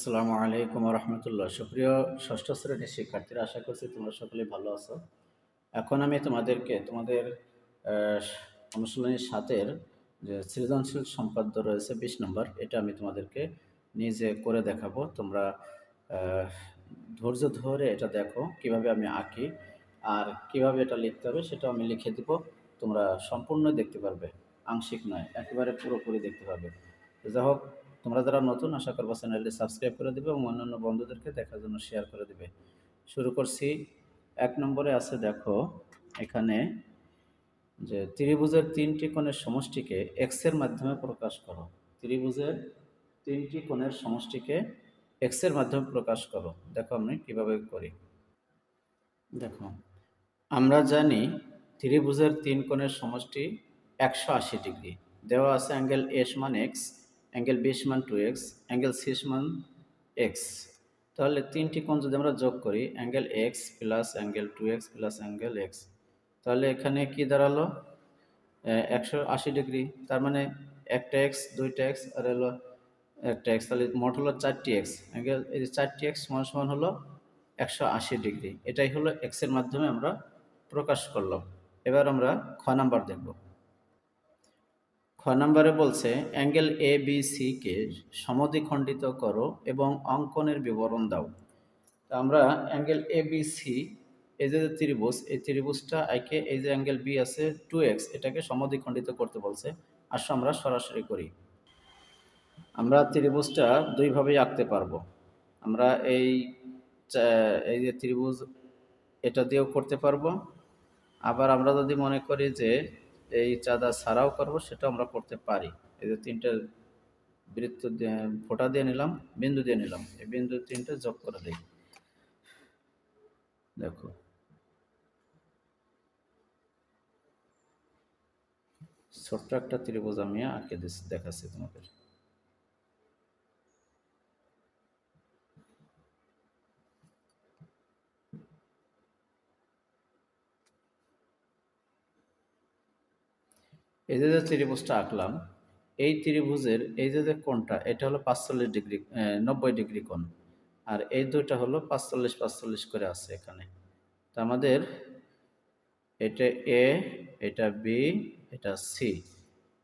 আসসালামু আলাইকুম রহমতুল্লাহ সুপ্রিয় ষষ্ঠ শ্রেণির শিক্ষার্থীরা আশা করছি তোমরা সকলে ভালো আছো। এখন আমি তোমাদেরকে তোমাদের আহ, অনুশীলনী সাতের যে সৃজনশীল সম্পাদ্য রয়েছে বিশ নম্বর এটা আমি তোমাদেরকে নিজে করে দেখাবো। তোমরা ধৈর্য ধরে এটা দেখো কীভাবে আমি আঁকি আর কীভাবে এটা লিখতে হবে সেটা আমি লিখে দিব। তোমরা সম্পূর্ণ দেখতে পারবে আংশিক নয় একেবারে পুরোপুরি দেখতে পারবে। তো যাই হোক তোমরা যারা নতুন, আশা করব চ্যানেলটি সাবস্ক্রাইব করে দিবে এবং অন্যান্য বন্ধুদেরকে দেখার জন্য শেয়ার করে দেবে। শুরু করছি। এক নম্বরে আছে, দেখো, এখানে যে ত্রিভুজের তিনটি কোণের সমষ্টিকে এক্সের মাধ্যমে প্রকাশ করো। ত্রিভুজের তিনটি কোণের সমষ্টিকে এক্সের মাধ্যমে প্রকাশ করো। দেখো আমি কীভাবে করি। দেখো, আমরা জানি ত্রিভুজের তিন কোণের সমষ্টি একশো আশি ডিগ্রি। দেওয়া আছে অ্যাঙ্গেল এস মান এক্স অ্যাঙ্গেল বি সমান টু এক্স অ্যাঙ্গেল সি সমান এক্স তাহলে তিনটি কোণ যদি আমরা যোগ করি angle X plus angle two X plus angle X তাহলে এখানে কি দাঁড়াল? একশো আশি ডিগ্রি। তার মানে একটা এক্স দুইটা এক্স আর হলো একটা এক্স তাহলে মোট হলো চারটি এক্স অ্যাঙ্গেল এই যে চারটি এক্স সমান সমান হলো একশো আশি ডিগ্রি। এটাই হলো এক্সের মাধ্যমে আমরা প্রকাশ করলাম। এবার আমরা খ নাম্বার দেখব। খ নাম্বারে বলছে, অ্যাঙ্গেল এ বি সি কে সমদ্বিখণ্ডিত করো এবং অঙ্কনের বিবরণ দাও। তা আমরা অ্যাঙ্গেল এ বি সি এই যে ত্রিভুজ, এই ত্রিভুজটা আইকে এই যে অ্যাঙ্গেল বি আছে টু এক্স এটাকে সমদ্বিখণ্ডিত করতে বলছে। আসো আমরা সরাসরি করি। আমরা ত্রিভুজটা দুইভাবেই আঁকতে পারব। আমরা এই এই যে ত্রিভুজ, এটা দিয়েও করতে পারব। আবার আমরা যদি মনে করি যে এই চাঁদা ছাড়াও করব সেটা আমরা করতে পারি। এই যে তিনটে বৃত্ত ফোটা দিয়ে নিলাম, বিন্দু দিয়ে নিলাম। এই বিন্দু তিনটে যোগ করে দিই। দেখো। ছোট্ট একটা ত্রিভুজ আমি আঁকে দিচ্ছি দেখাচ্ছি তোমাদের। এই যে যে ত্রিভুজটা আঁকলাম, এই ত্রিভুজের এই যে যে কোণটা, এটা হলো পাঁচচল্লিশ ডিগ্রি নব্বই ডিগ্রি কোণ। আর এই দুইটা হলো পাঁচচল্লিশ পাঁচচল্লিশ করে আছে এখানে। তো আমাদের এটা এ, এটা বি, এটা সি,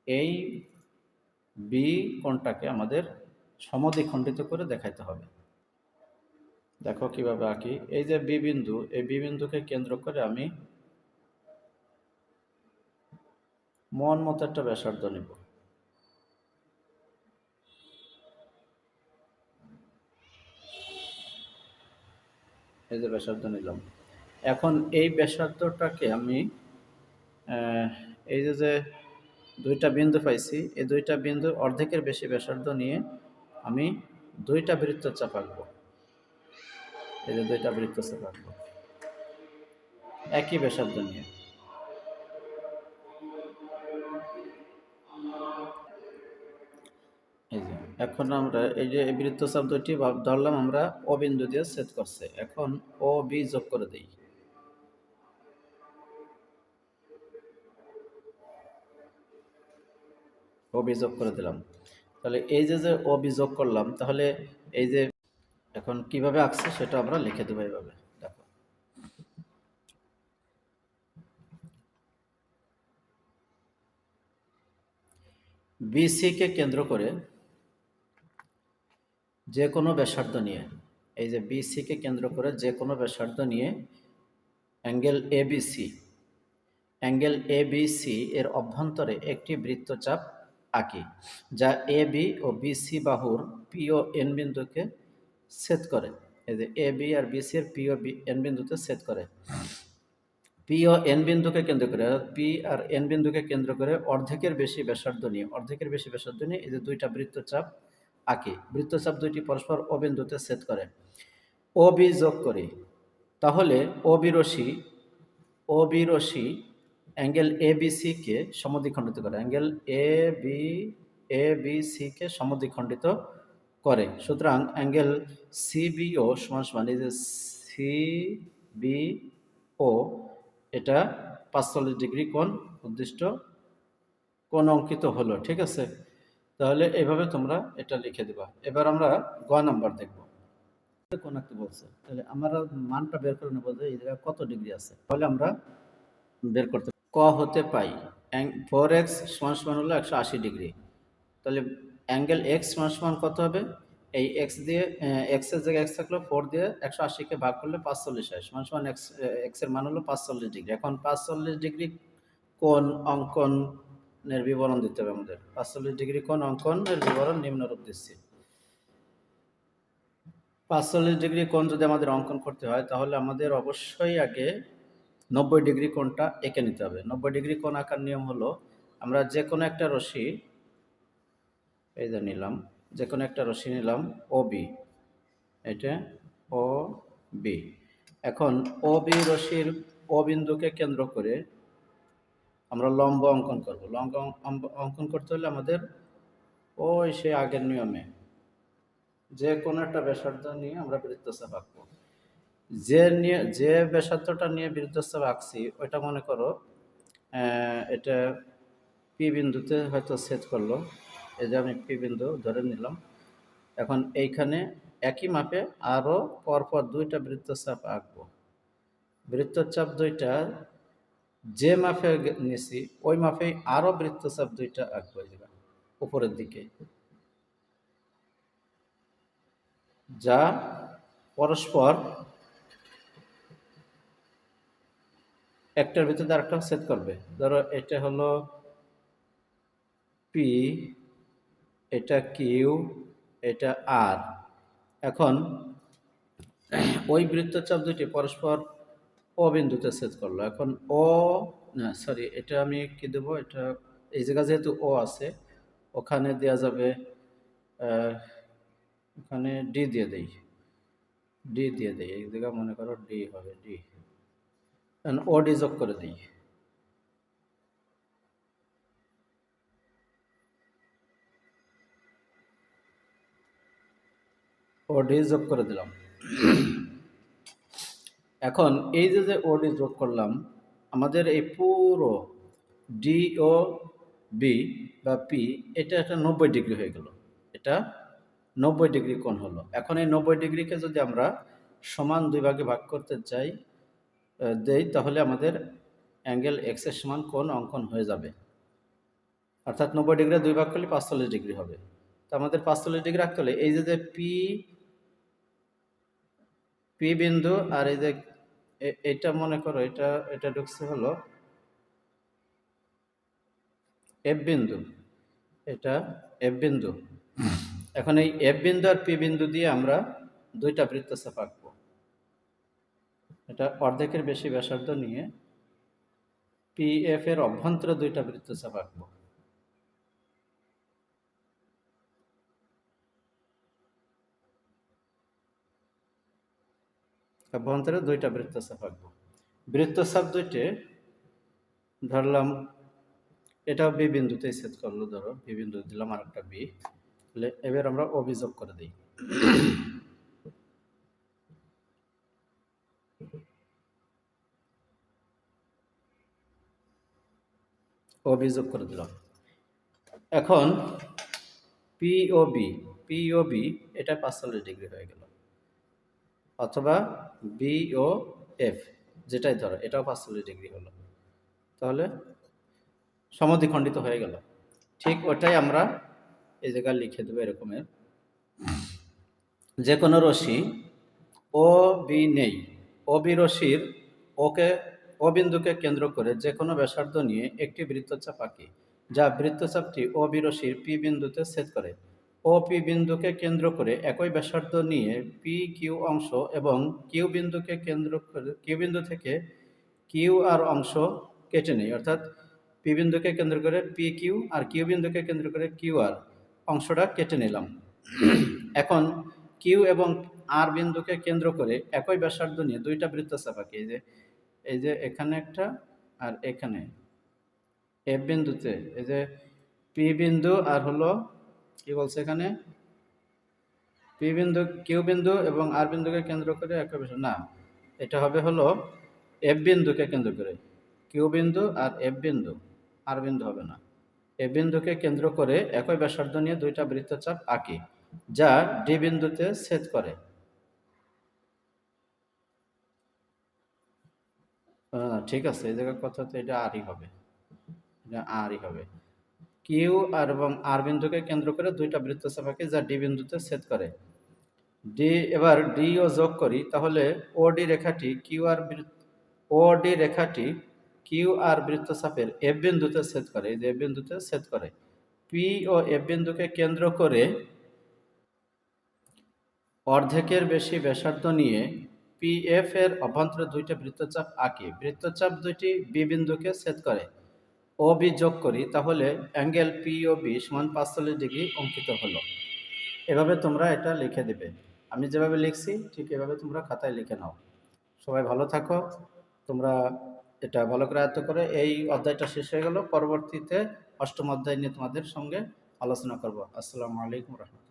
এই বি কোণটাকে আমাদের সমদ্বিখণ্ডিত করে দেখাইতে হবে। দেখো কীভাবে আঁকি। এই যে বি বিন্দু, এই বি বিন্দুকে কেন্দ্র করে আমি মন মতো একটা ব্যাসার্ধ নিব। এই যে ব্যাসার্ধ নিলাম। এখন এই ব্যাসার্ধটাকে আমি এই যে যে দুইটা বিন্দু পাইছি, এই দুইটা বিন্দু অর্ধেকের বেশি ব্যাসার্ধ নিয়ে আমি দুইটা বৃত্তচাপ চাপাকবো এই যে দুইটা বৃত্তচাপ আঁকবো একই ব্যাসার্ধ নিয়ে। এখন আমরা এই যে এই বৃত্তচাপ দুটি ধরলাম, আমরা ও বিন্দু দিয়ে ছেদ করছে। এখন ও বি যোগ করে দিই। অভিযোগ করে দিলাম। তাহলে এই যে যে অভিযোগ করলাম, তাহলে এই যে এখন কীভাবে আঁকছে সেটা আমরা লিখে দেবো এইভাবে। দেখো। BC কে কেন্দ্র করে যে কোনো ব্যাসার্ধ নিয়ে, এই যে BC কে কেন্দ্র করে যে কোনো ব্যাসার্ধ নিয়ে অ্যাঙ্গেল এবিসি অ্যাঙ্গেল এবিসি এর অভ্যন্তরে একটি বৃত্তচাপ আঁকি, যা এ বি ও বিসি বাহুর পি ও এন বিন্দুকে ছেদ করে, এই যে এ বি আর বিসি এর পি ও বি এন বিন্দুতে ছেদ করে। পি ও এন বিন্দুকে কেন্দ্র করে পি আর এন বিন্দুকে কেন্দ্র করে অর্ধেকের বেশি ব্যাসার্ধ নিয়ে, অর্ধেকের বেশি ব্যাসার্ধ নিয়ে এই যে দুইটা বৃত্তচাপ আঁকি। বৃত্তচাপ দুইটি পরস্পর ও বিন্দুতে ছেদ করে। ও বি যোগ করি। তাহলে বি রশ্মি অ্যাঙ্গেল এ বি সিকে সমদ্বিখণ্ডিত করে। Angle A B A B সিকে সমদ্বিখণ্ডিত করে। সুতরাং অ্যাঙ্গেল সিবিও সমান সমান এই যে সি বি ও, এটা পাঁচচল্লিশ ডিগ্রি কোণ উদ্দিষ্ট কোণ অঙ্কিত হলো, ঠিক আছে? তাহলে এইভাবে তোমরা এটা লিখে দিবা। এবার আমরা গ নাম্বার দেখব। কোন বলছে? তাহলে আমরা মানটা বের করে নেব যে এই জায়গায় কত ডিগ্রি আছে। তাহলে আমরা বের করতে ক হতে পাই। ফোর এক্স সমান সমান হলো একশো আশি ডিগ্রি। তাহলে অ্যাঙ্গেল এক্স সমান সমান কত হবে? এই এক্স দিয়ে এক্সের জায়গায় এক্স থাকল ফোর দিয়ে একশো আশিকে ভাগ করলে পাঁচচল্লিশ হয়। সমান সমান এক্স এক্সের মান হলো পাঁচচল্লিশ ডিগ্রি। এখন পাঁচচল্লিশ ডিগ্রি কোন অঙ্কনের বিবরণ দিতে হবে আমাদের। পাঁচচল্লিশ ডিগ্রি কোন অঙ্কনের বিবরণ নিম্নরূপ দিচ্ছি। পাঁচচল্লিশ ডিগ্রি কোণ যদি আমাদের অঙ্কন করতে হয়, তাহলে আমাদের অবশ্যই আগে নব্বই ডিগ্রি কোণটা এঁকে নিতে হবে। নব্বই ডিগ্রি কোণ আঁকার নিয়ম হলো, আমরা যে কোনো একটা রশি এই যে নিলাম যে কোনো একটা রশি নিলাম ও বি এটা ও বি এখন ও বি রশির ও বিন্দুকে কেন্দ্র করে আমরা লম্ব অঙ্কন করব। লম্ব অঙ্ক- অঙ্কন করতে হলে আমাদের ওই সে আগের নিয়মে যে কোনো একটা ব্যাসার্ধ নিয়ে আমরা বৃত্তচাপ আঁকবো যে নিয়ে, যে ব্যাসার্ধটা নিয়ে বৃত্তচাপ আঁকছি ওইটা মনে করো এটা পি বিন্দুতে হয়তো ছেদ করল। এই যে আমি পি বিন্দু ধরে নিলাম। এখন এইখানে একই মাপে আরও পরপর দুইটা বৃত্তচাপ আঁকবো বৃত্তচাপ দুইটা যে মাফে নিছি ওই মাপে আরও বৃত্তচাপ দুইটা আঁকবো এই উপরের দিকে। যা পরস্পর একটার ভিতরে আরেকটা সেট করবে। ধরো এটা হলো পি এটা কিউ এটা আর এখন ওই বৃত্তচাপ দুইটি পরস্পর ও বিন্দুতে করল। এখন ও না সরি এটা আমি কি দেবো? এটা, এই জায়গা যেহেতু ও আছে, ওখানে দেওয়া যাবে ওখানে ডি দিয়ে দেই। ডি দিয়ে দেই, এই জায়গা মনে করো ডি হবে ডি ও ডি যোগ করে দিই। ও ডি যোগ করে দিলাম। এখন এই যে যে ওডি যোগ করলাম, আমাদের এই পুরো ডি ও বি বা পি এটা একটা নব্বই ডিগ্রি হয়ে গেল। এটা নব্বই ডিগ্রি কোণ হলো। এখন এই নব্বই ডিগ্রিকে যদি আমরা সমান দুই ভাগে ভাগ করতে চাই দেই, তাহলে আমাদের অ্যাঙ্গেল এক্সের সমান কোণ অঙ্কন হয়ে যাবে। অর্থাৎ নব্বই ডিগ্রি দুই ভাগ করলে পাঁচচল্লিশ ডিগ্রি হবে। তো আমাদের পাঁচচল্লিশ ডিগ্রি রাখতে হলে এই যে পি পি বিন্দু আর এই যে এটা মনে করো, এটা এটা ঢুকছে হলো এফ বিন্দু। এটা এফ বিন্দু। এখন এই এফ বিন্দু আর পি বিন্দু দিয়ে আমরা দুইটা বৃত্তচাপ আঁকবো। এটা অর্ধেকের বেশি ব্যাসার্ধ নিয়ে পি এফ এর অভ্যন্তরে দুইটা বৃত্তচাপ আঁকবো। অভ্যন্তরে দুইটা বৃত্তচাপ আঁকবো বৃত্তচাপ দুইটে, ধরলাম, এটা বি বিন্দুতে সেট করল, ধরো, বি বিন্দু দিলাম আর একটা বি, তাহলে এবার আমরা অভিযোগ করে দিই। অভিযোগ করে দিলাম। এখন পিওবি পিওবি এটা পাঁচচল্লিশ ডিগ্রি হয়ে গেল। অথবা বিও এফ যেটাই ধরো, এটাও পাঁচচল্লিশ ডিগ্রি হলো। তাহলে সমদ্বিখণ্ডিত হয়ে গেল। ঠিক ওটাই আমরা এই জায়গায় লিখে দেবো এরকমের। যে কোনো রশ্মি ও বি নেই। ও বি রশ্মির ওকে ও বিন্দুকে কেন্দ্র করে যে কোনো ব্যাসার্ধ নিয়ে একটি বৃত্তচাপ আঁকি, যা বৃত্তচাপটি ও বি রশ্মির পি বিন্দুতে ছেদ করে। ও পি বিন্দুকে কেন্দ্র করে একই ব্যাসার্ধ নিয়ে পি কিউ অংশ এবং কিউ বিন্দুকে কেন্দ্র করে কিউ বিন্দু থেকে কিউ আর অংশ কেটে নেই। অর্থাৎ পি বিন্দুকে কেন্দ্র করে পি কিউ আর কিউ বিন্দুকে কেন্দ্র করে কিউ আর অংশটা কেটে নিলাম। এখন কিউ এবং আর বিন্দুকে কেন্দ্র করে একই ব্যাসার্ধ নিয়ে দুইটা বৃত্তচাপ আঁকি এই যে এই যে এখানে একটা আর এখানে। এফ বিন্দুতে, এই যে পি বিন্দু আর হলো কি বলছে এখানে? পি বিন্দু, কিউ বিন্দু এবং আর বিন্দুকে কেন্দ্র করে একই ব্যাসার্ধ না, এটা হবে হলো এফ বিন্দুকে কেন্দ্র করে। কিউ বিন্দু আর এফ বিন্দু, আর বিন্দু হবে না। এ বিন্দুকে কেন্দ্র করে একই ব্যাসার্ধ নিয়ে দুইটা বৃত্তচাপ আঁকি, যা ডি বিন্দুতে ছেদ করে। ঠিক আছে, এই জায়গার কথা তো এটা আরই হবে। এটা আরই হবে। কিউ আর এবং আর বিন্দুকে কেন্দ্র করে দুইটা বৃত্তচাপ আঁকি যা ডি বিন্দুতে ছেদ করে। ডি, এবার ডি ও যোগ করি, তাহলে ও ডি রেখাটি কিউ আর ও ডি রেখাটি কিউ আর বৃত্তচাপের এফ বিন্দুতে ছেদ করে, এই যে এফ বিন্দুতে ছেদ করে। পি ও এফ বিন্দুকে কেন্দ্র করে অর্ধেকের বেশি ব্যাসার্ধ নিয়ে পি এফ এর অভ্যন্তরে দুইটা বৃত্তচাপ আঁকে। বৃত্তচাপ দুইটি বি বিন্দুকে ছেদ করে। ও বি যোগ করি, তাহলে অ্যাঙ্গেল পি ও বি সমান পাঁচচল্লিশ ডিগ্রি অঙ্কিত হলো। এভাবে তোমরা এটা লিখে দেবে। আমি যেভাবে লিখছি, ঠিক এভাবে তোমরা খাতায় লিখে নাও। সবাই ভালো থাকো। তোমরা এটা ভালো করে আয়ত্ত করে এই অধ্যায়টা শেষ হয়ে গেল। পরবর্তীতে অষ্টম অধ্যায় নিয়ে তোমাদের সঙ্গে আলোচনা করব। আসসালামু আলাইকুম রহমতুল্লাহ